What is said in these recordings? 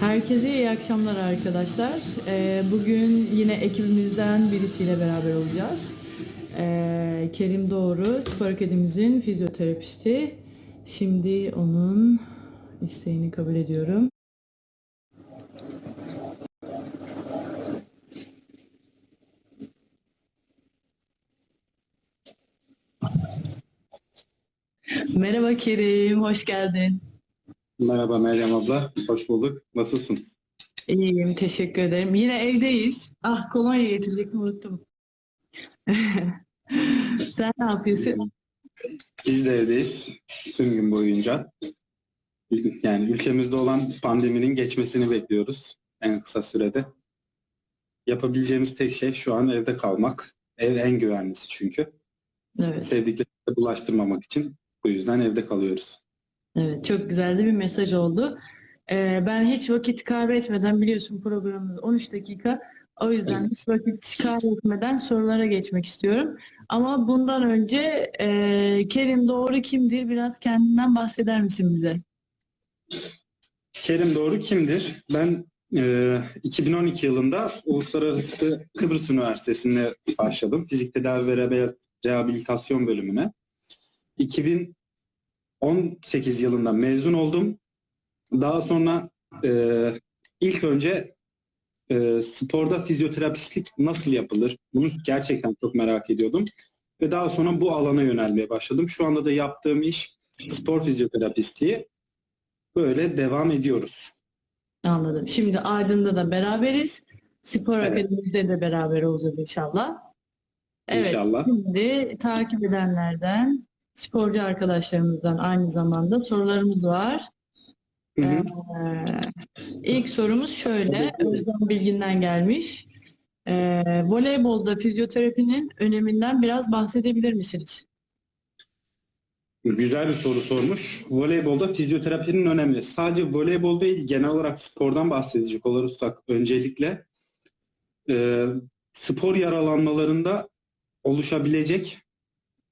Herkese iyi akşamlar arkadaşlar. Ee, bugün yine ekibimizden birisiyle beraber olacağız. Ee, Kerim Doğru, Spor Akademimizin fizyoterapisti. Şimdi onun isteğini kabul ediyorum. Merhaba Kerim, hoş geldin. Merhaba Meryem abla, hoş bulduk. Nasılsın? İyiyim, teşekkür ederim. Yine evdeyiz. Ah, kolonya getirecektim, unuttum. Sen ne yapıyorsun? Biz de evdeyiz tüm gün boyunca. Yani ülkemizde olan pandeminin geçmesini bekliyoruz en kısa sürede. Yapabileceğimiz tek şey şu an evde kalmak. Ev en güvenlisi çünkü. Evet, Sevdiklerimize bulaştırmamak için bu yüzden evde kalıyoruz. Evet. Çok güzel de bir mesaj oldu. Ee, ben hiç vakit kaybetmeden biliyorsun programımız 13 dakika. O yüzden hiç vakit kaybetmeden sorulara geçmek istiyorum. Ama bundan önce e, Kerim Doğru kimdir? Biraz kendinden bahseder misin bize? Kerim Doğru kimdir? Ben e, 2012 yılında Uluslararası Kıbrıs Üniversitesi'nde başladım. Fizik tedavi ve rehabil- rehabilitasyon bölümüne. 2018 yılında mezun oldum. Daha sonra e, ilk önce e, sporda fizyoterapistlik nasıl yapılır? Bunu gerçekten çok merak ediyordum. Ve daha sonra bu alana yönelmeye başladım. Şu anda da yaptığım iş spor fizyoterapistliği. Böyle devam ediyoruz. Anladım. Şimdi Aydın'da da beraberiz. Spor Evet. Akademi'de de beraber olacağız inşallah. Evet, İnşallah. şimdi takip edenlerden, sporcu arkadaşlarımızdan aynı zamanda sorularımız var. Hı hı. Ee, ilk sorumuz şöyle, Özlem Bilgin'den gelmiş. Ee, voleybolda fizyoterapinin öneminden biraz bahsedebilir misiniz? Güzel bir soru sormuş. Voleybolda fizyoterapinin önemli. Sadece voleybol değil, genel olarak spordan bahsedecek olursak öncelikle e, spor yaralanmalarında oluşabilecek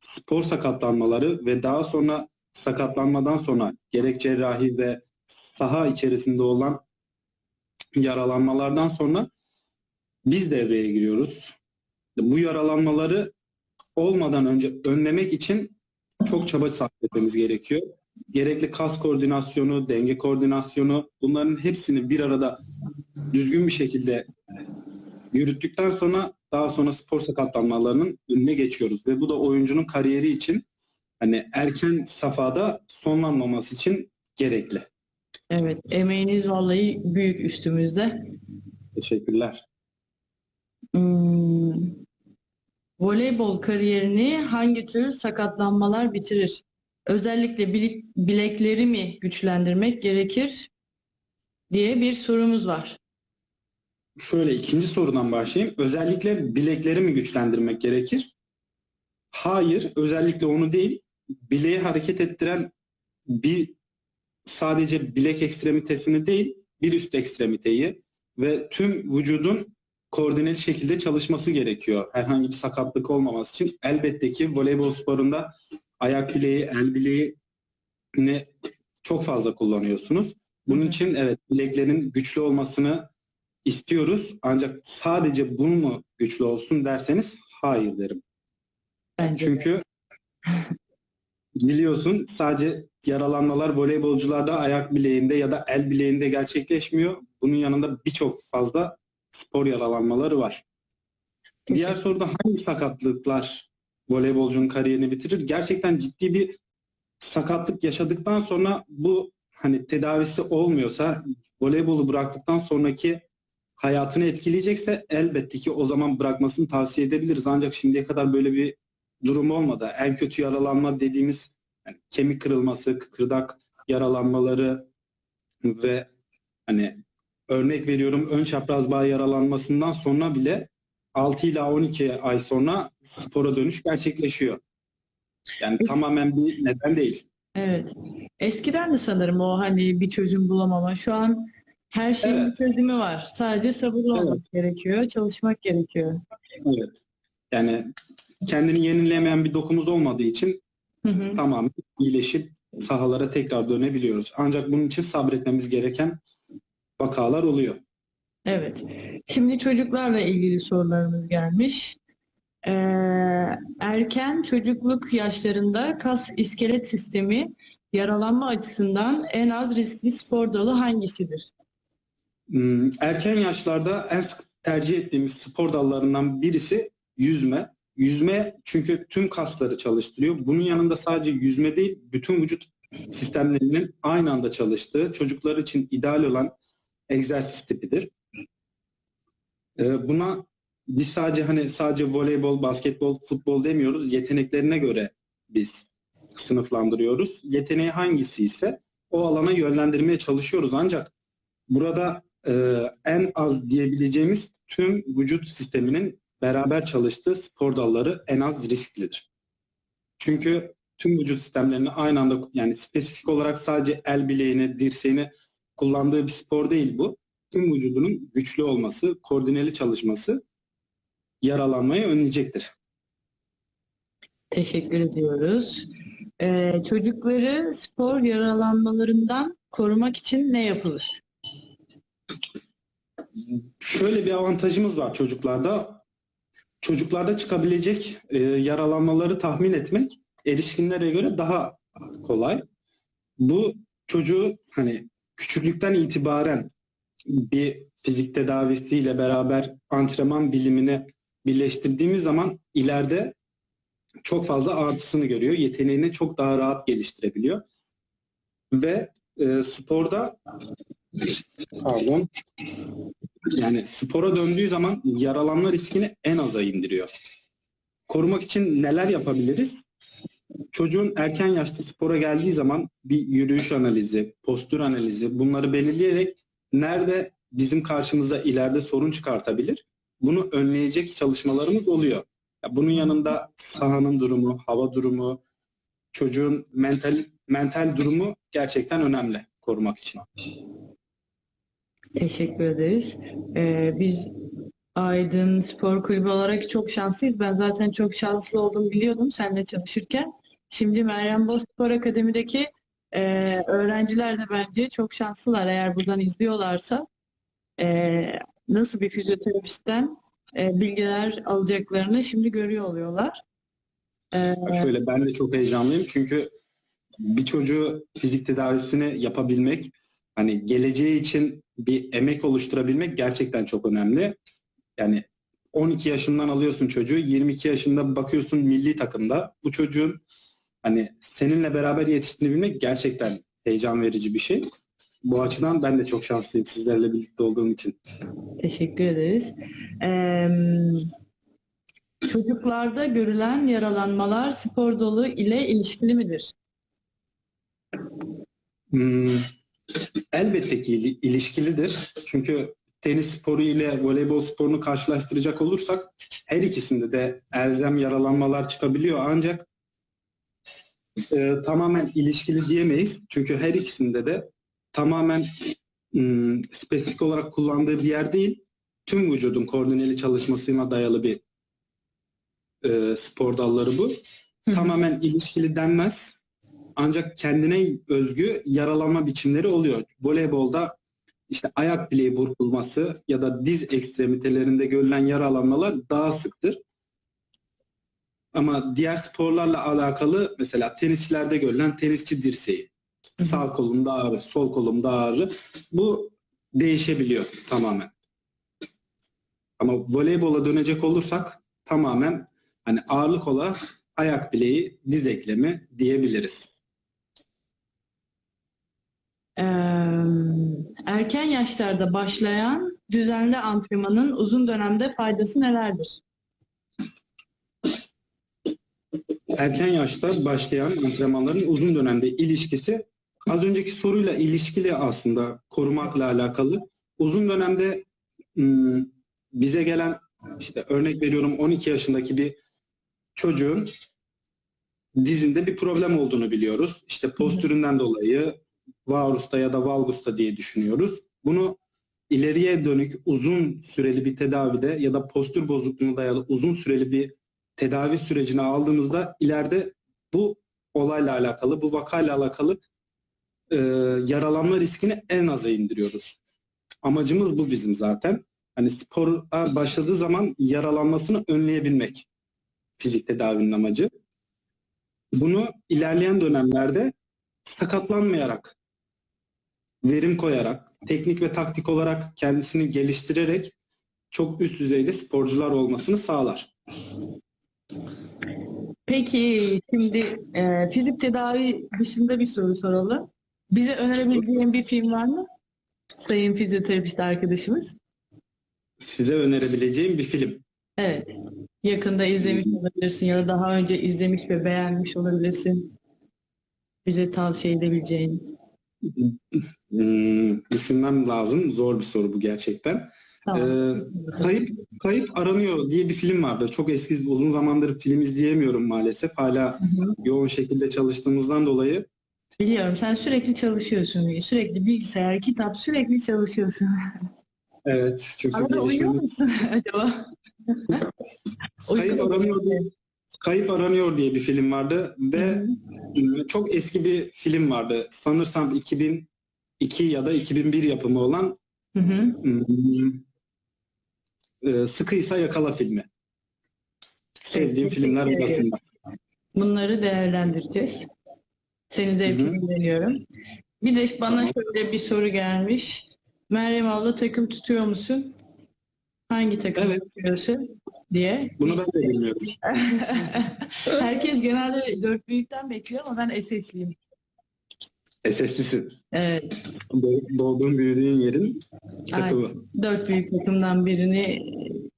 spor sakatlanmaları ve daha sonra sakatlanmadan sonra gerek cerrahi ve saha içerisinde olan yaralanmalardan sonra biz devreye giriyoruz. Bu yaralanmaları olmadan önce önlemek için çok çaba sarf etmemiz gerekiyor. Gerekli kas koordinasyonu, denge koordinasyonu bunların hepsini bir arada düzgün bir şekilde yürüttükten sonra daha sonra spor sakatlanmalarının önüne geçiyoruz ve bu da oyuncunun kariyeri için hani erken safhada sonlanmaması için gerekli. Evet, emeğiniz vallahi büyük üstümüzde. Teşekkürler. Hmm, voleybol kariyerini hangi tür sakatlanmalar bitirir? Özellikle bilek- bilekleri mi güçlendirmek gerekir diye bir sorumuz var. Şöyle ikinci sorudan başlayayım. Özellikle bilekleri mi güçlendirmek gerekir? Hayır, özellikle onu değil. Bileği hareket ettiren bir sadece bilek ekstremitesini değil, bir üst ekstremiteyi ve tüm vücudun koordineli şekilde çalışması gerekiyor. Herhangi bir sakatlık olmaması için. Elbette ki voleybol sporunda ayak bileği, el bileği ne çok fazla kullanıyorsunuz. Bunun için evet bileklerin güçlü olmasını istiyoruz. Ancak sadece bu mu güçlü olsun derseniz hayır derim. Bence. Çünkü biliyorsun sadece yaralanmalar voleybolcularda ayak bileğinde ya da el bileğinde gerçekleşmiyor. Bunun yanında birçok fazla spor yaralanmaları var. Diğer soruda hangi sakatlıklar voleybolcunun kariyerini bitirir? Gerçekten ciddi bir sakatlık yaşadıktan sonra bu hani tedavisi olmuyorsa voleybolu bıraktıktan sonraki hayatını etkileyecekse elbette ki o zaman bırakmasını tavsiye edebiliriz. Ancak şimdiye kadar böyle bir durum olmadı. En kötü yaralanma dediğimiz yani kemik kırılması, kıkırdak yaralanmaları ve hani örnek veriyorum ön çapraz bağ yaralanmasından sonra bile 6 ila 12 ay sonra spora dönüş gerçekleşiyor. Yani Peki. tamamen bir neden değil. Evet. Eskiden de sanırım o hani bir çözüm bulamama. Şu an her şeyin bir Evet. çözümü var. Sadece sabırlı Evet. olmak gerekiyor, çalışmak gerekiyor. Evet. Yani kendini yenilemeyen bir dokumuz olmadığı için Hı hı. tamamen iyileşip sahalara tekrar dönebiliyoruz. Ancak bunun için sabretmemiz gereken vakalar oluyor. Evet. Şimdi çocuklarla ilgili sorularımız gelmiş. Ee, erken çocukluk yaşlarında kas iskelet sistemi yaralanma açısından en az riskli spor dalı hangisidir? Hmm, Erken yaşlarda en sık tercih ettiğimiz spor dallarından birisi yüzme. Yüzme çünkü tüm kasları çalıştırıyor. Bunun yanında sadece yüzme değil, bütün vücut sistemlerinin aynı anda çalıştığı, çocuklar için ideal olan egzersiz tipidir. Ee, Buna biz sadece hani sadece voleybol, basketbol, futbol demiyoruz. Yeteneklerine göre biz sınıflandırıyoruz. Yeteneği hangisi ise o alana yönlendirmeye çalışıyoruz. Ancak burada e, en az diyebileceğimiz tüm vücut sisteminin beraber çalıştığı spor dalları en az risklidir. Çünkü tüm vücut sistemlerini aynı anda yani spesifik olarak sadece el bileğini, dirseğini kullandığı bir spor değil bu. Tüm vücudunun güçlü olması, koordineli çalışması yaralanmayı önleyecektir. Teşekkür ediyoruz. Ee, çocukları spor yaralanmalarından korumak için ne yapılır? Şöyle bir avantajımız var çocuklarda. Çocuklarda çıkabilecek e, yaralanmaları tahmin etmek erişkinlere göre daha kolay. Bu çocuğu hani küçüklükten itibaren bir fizik tedavisiyle beraber antrenman bilimini birleştirdiğimiz zaman ileride çok fazla artısını görüyor. Yeteneğini çok daha rahat geliştirebiliyor. Ve e, sporda pardon yani spora döndüğü zaman yaralanma riskini en aza indiriyor. Korumak için neler yapabiliriz? Çocuğun erken yaşta spora geldiği zaman bir yürüyüş analizi, postür analizi bunları belirleyerek nerede bizim karşımıza ileride sorun çıkartabilir bunu önleyecek çalışmalarımız oluyor. Bunun yanında sahanın durumu, hava durumu, çocuğun mental mental durumu gerçekten önemli korumak için. Teşekkür ederiz. Ee, biz Aydın Spor Kulübü olarak çok şanslıyız. Ben zaten çok şanslı olduğumu biliyordum seninle çalışırken. Şimdi Meryem Boz Spor Akademi'deki e, öğrenciler de bence çok şanslılar. Eğer buradan izliyorlarsa e, nasıl bir fizyoterapistten e, bilgiler alacaklarını şimdi görüyor oluyorlar. Ee, Şöyle ben de çok heyecanlıyım çünkü bir çocuğu fizik tedavisini yapabilmek, hani geleceği için bir emek oluşturabilmek gerçekten çok önemli. Yani 12 yaşından alıyorsun çocuğu, 22 yaşında bakıyorsun milli takımda. Bu çocuğun hani seninle beraber yetiştiğini bilmek gerçekten heyecan verici bir şey. Bu açıdan ben de çok şanslıyım sizlerle birlikte olduğum için. Teşekkür ederiz. Ee, çocuklarda görülen yaralanmalar spor dolu ile ilişkili midir? Hmm, elbette ki il- ilişkilidir. Çünkü tenis sporu ile voleybol sporunu karşılaştıracak olursak her ikisinde de elzem yaralanmalar çıkabiliyor ancak e, tamamen ilişkili diyemeyiz. Çünkü her ikisinde de tamamen hmm, spesifik olarak kullandığı bir yer değil, tüm vücudun koordineli çalışmasına dayalı bir e, spor dalları bu. Hı. Tamamen ilişkili denmez. Ancak kendine özgü yaralanma biçimleri oluyor. Voleybolda işte ayak bileği burkulması ya da diz ekstremitelerinde görülen yaralanmalar daha sıktır. Ama diğer sporlarla alakalı mesela tenisçilerde görülen tenisçi dirseği. Sağ kolumda ağrı, sol kolumda ağrı. Bu değişebiliyor tamamen. Ama voleybola dönecek olursak tamamen hani ağırlık olarak ayak bileği, diz eklemi diyebiliriz. Erken yaşlarda başlayan düzenli antrenmanın uzun dönemde faydası nelerdir? Erken yaşta başlayan antrenmanların uzun dönemde ilişkisi az önceki soruyla ilişkili aslında korumakla alakalı. Uzun dönemde bize gelen işte örnek veriyorum 12 yaşındaki bir çocuğun dizinde bir problem olduğunu biliyoruz. İşte postüründen dolayı varusta ya da valgusta diye düşünüyoruz. Bunu ileriye dönük uzun süreli bir tedavide ya da postür bozukluğuna dayalı uzun süreli bir tedavi sürecine aldığımızda ileride bu olayla alakalı, bu vakayla alakalı e, yaralanma riskini en aza indiriyoruz. Amacımız bu bizim zaten. Hani spora başladığı zaman yaralanmasını önleyebilmek fizik tedavinin amacı. Bunu ilerleyen dönemlerde sakatlanmayarak, verim koyarak, teknik ve taktik olarak kendisini geliştirerek çok üst düzeyde sporcular olmasını sağlar. Peki şimdi e, fizik tedavi dışında bir soru soralım. Bize önerebileceğin bir film var mı? Sayın fizyoterapist arkadaşımız. Size önerebileceğim bir film. Evet. Yakında izlemiş olabilirsin ya da daha önce izlemiş ve beğenmiş olabilirsin. Bize tavsiye edebileceğin. Hmm, düşünmem lazım. Zor bir soru bu gerçekten. Tamam. Ee, Kayıp Kayıp Aranıyor diye bir film vardı. Çok eski, uzun zamandır film izleyemiyorum maalesef. Hala Hı hı. yoğun şekilde çalıştığımızdan dolayı. Biliyorum sen sürekli çalışıyorsun. Sürekli bilgisayar, kitap sürekli çalışıyorsun. Evet, çünkü Arada uyuyor musun acaba? Kayıp Aranıyor diye, Kayıp Aranıyor diye bir film vardı ve e, çok eski bir film vardı. Sanırsam 2002 ya da 2001 yapımı olan hmm, e, Sıkıysa Yakala filmi. Sevdiğim teşekkür filmler ederim. arasında. Bunları değerlendireceğiz. Seni hı. dinliyorum. Bir de bana Tamam. şöyle bir soru gelmiş. Meryem abla takım tutuyor musun? Hangi takım Evet. tutuyorsun? Diye. Bunu ben de bilmiyorum. Herkes genelde dört büyükten bekliyor ama ben SS'liyim. SS'lisin. Evet. Doğ- Doğduğun büyüdüğün yerin takımı. Dört büyük takımdan birini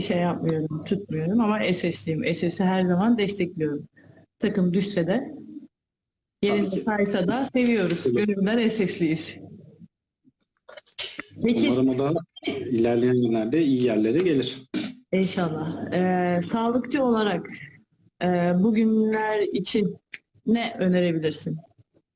şey yapmıyorum, tutmuyorum ama SS'liyim. SS'i her zaman destekliyorum. Takım düşse de yerinde kaysa da seviyoruz. Evet. Gönülden SS'liyiz. Peki Umarım o da ilerleyen günlerde iyi yerlere gelir. İnşallah. Ee, sağlıkçı olarak e, bugünler için ne önerebilirsin?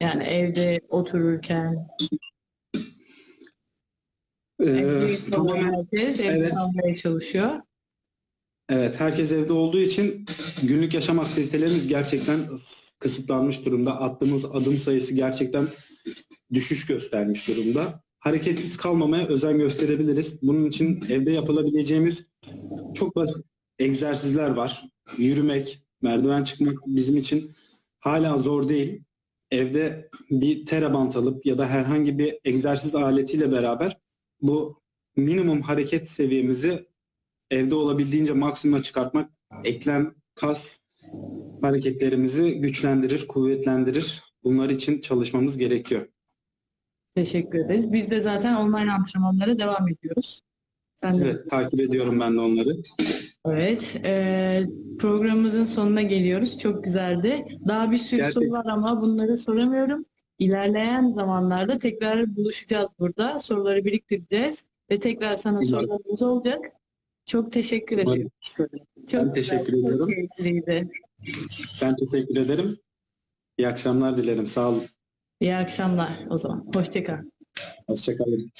Yani evde otururken Ee, evde tamamen herkes evde evet. kalmaya çalışıyor. Evet, herkes evde olduğu için günlük yaşam aktivitelerimiz gerçekten kısıtlanmış durumda. Attığımız adım sayısı gerçekten düşüş göstermiş durumda. Hareketsiz kalmamaya özen gösterebiliriz. Bunun için evde yapılabileceğimiz çok basit egzersizler var. Yürümek, merdiven çıkmak bizim için hala zor değil. Evde bir terabant alıp ya da herhangi bir egzersiz aletiyle beraber bu minimum hareket seviyemizi evde olabildiğince maksimuma çıkartmak eklem, kas hareketlerimizi güçlendirir, kuvvetlendirir. Bunlar için çalışmamız gerekiyor. Teşekkür ederiz. Biz de zaten online antrenmanlara devam ediyoruz. Sen de Evet, takip ediyorum ben de onları. Evet, eee, programımızın sonuna geliyoruz. Çok güzeldi. Daha bir sürü Gerçekten. soru var ama bunları soramıyorum. İlerleyen zamanlarda tekrar buluşacağız burada. Soruları biriktireceğiz ve tekrar sana Umarım. sorularımız olacak. Çok teşekkür ederim. Çok Ben teşekkür güzel, ediyorum. Çok. Ben teşekkür ederim. İyi akşamlar dilerim. Sağ olun. İyi akşamlar o zaman. Hoşça kal. Hoşçakalın.